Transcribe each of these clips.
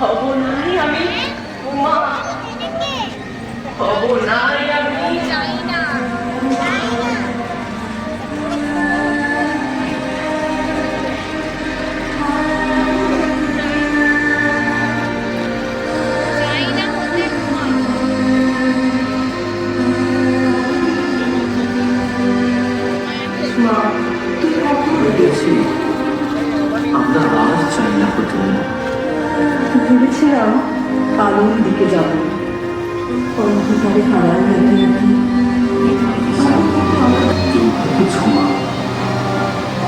হব নাই আমি উমা। হব নাই কালোর দিকে যাব। অন্ধকারে হারায় নাকি? নাকি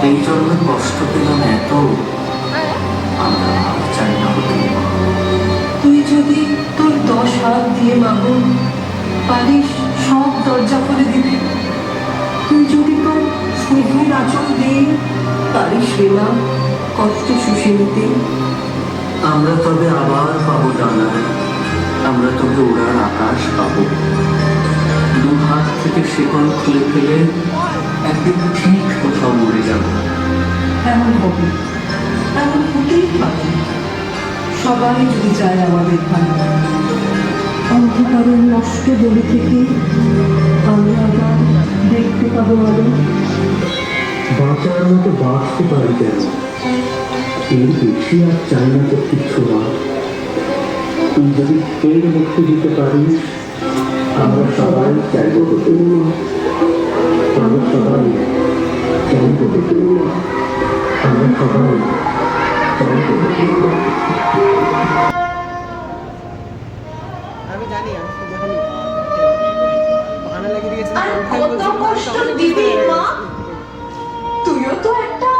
এই জন্য কষ্ট পেলাম এত। আমরা আর চাই না তুই যদি তোর দশ হাত দিয়ে মাগো পারিস সব দরজা করে দিবি তুই যদি তোর স্নেহের আচল দিয়ে পারিস মা কষ্ট শুষে নিতে। আমরা তবে আবার পাবো ডানায় আমরা তবে ওড়ার আকাশ পাবো। দু হাত থেকে শিকল খুলে ফেলে একদিন ঠিক কোথাও মরে যাব। এমন হবে এমন হতেই পারে। সবাই যদি চায় আমাদের ভালো অন্ধকারের নষ্ট গলি থেকে আমরা আবার দেখতে পাবো আলো। বাঁচার মতো বাঁচতে পারি কেন? এর বেশি আর চাই না তো কিচ্ছু না তুই যদি এর মুক্তি দিতে পারিস আমরা সবাই চাইব হতে আমরা সবাই চাইব হতে আমরা সবাই চাইব হতে কষ্ট দিবি মা তুইও তো একটা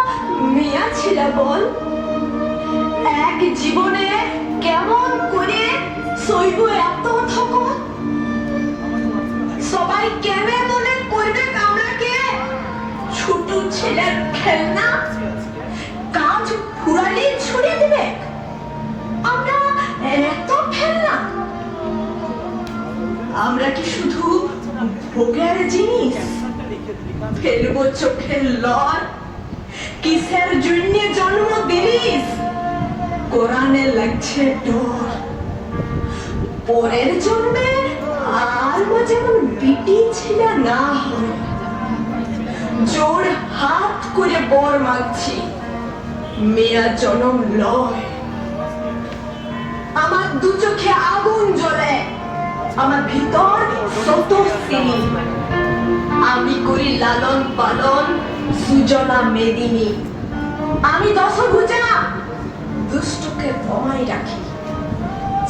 মেয়া ছেলে বল। কেমনে মনে করবে ছোট ছেলের খেলনা? কাজ ফুরালি ছুড়ে দেবে? আমরা এত খেলনা? আমরা কি শুধু ভোগের জিনিস? ফেলব চোখের লর কিসের জন্য জন্ম দিলিস? কোরআনে লাগছে ডর। পরের জন্মে ও যেমন বিটি ছিল না জোর হাত করে বর মাগছি মেয়া জনম লয়। আমার দু চোখে আগুন জ্বলে, আমার ভিতর শ্রেণি আমি করি লালন পালন সুজনা মেদিনী। আমি দশ দশভুজা দুষ্টকে কমাই রাখি।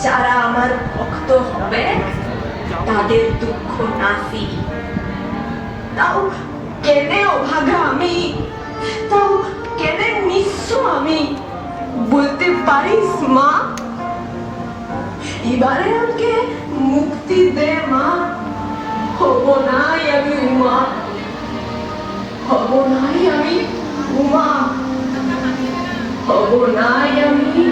যারা আমার ভক্ত হবে তাদের দুঃখ নাসি। তাও কেনে অভাগা আমি। তাও কেনে আমি। বলতে পারিস, মা? এবারে আমাকে মুক্তি দে, মা। হব নাই আমি উমা। হব নাই আমি উমা। হব নাই আমি